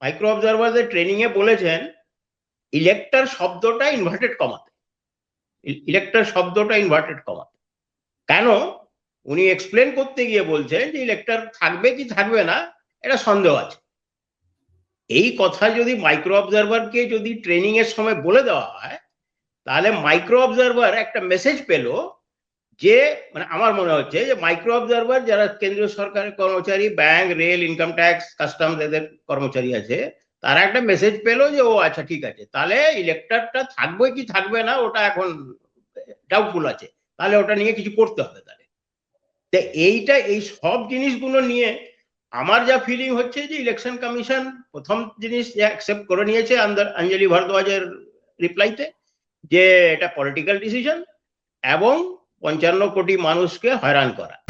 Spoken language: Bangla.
মাইক্রো অবজারভারদের ট্রেনিং এ বলেছেন ইলেক্টর শব্দটা ইনভার্টেড কমাতে ইলেক্টর শব্দটা ইনভার্টেড কমাতে কেন? উনি এক্সপ্লেন করতে গিয়ে বলছেন যে ইলেক্টর থাকবে কি থাকবে না, এটা সন্দেহ আছে। এই কথা যদি মাইক্রো অবজারভারকে যদি ট্রেনিং এর সময় বলে দেওয়া হয়, তাহলে মাইক্রো অবজারভার একটা মেসেজ পেল যে মানে আমার মনে হচ্ছে যে মাইক্রো অবজারভার যারা কেন্দ্রীয় সরকারের কর্মচারী bank rail income tax customs এদের কর্মচারী আছে, তারা একটা মেসেজ পেল যে, ও আচ্ছা ঠিক আছে। তাহলে ইলেকটরটা থাকবে কি থাকবে না, ওটা এখন ডাউটফুল আছে। তাহলে ওটা নিয়ে কিছু করতে হবে তাহলে। তো এইটা, এই সব জিনিসগুলো নিয়ে আমার যা ফিলিং হচ্ছে যে ইলেকশন কমিশন প্রথম জিনিস যে অ্যাকসেপ্ট করে নিয়েছে অঞ্জলি ভরদ্বাজের রিপ্লাইতে যে এটা পলিটিক্যাল ডিসিশন এবং পঞ্চান্ন কোটি মানুষকে হয়রান করা।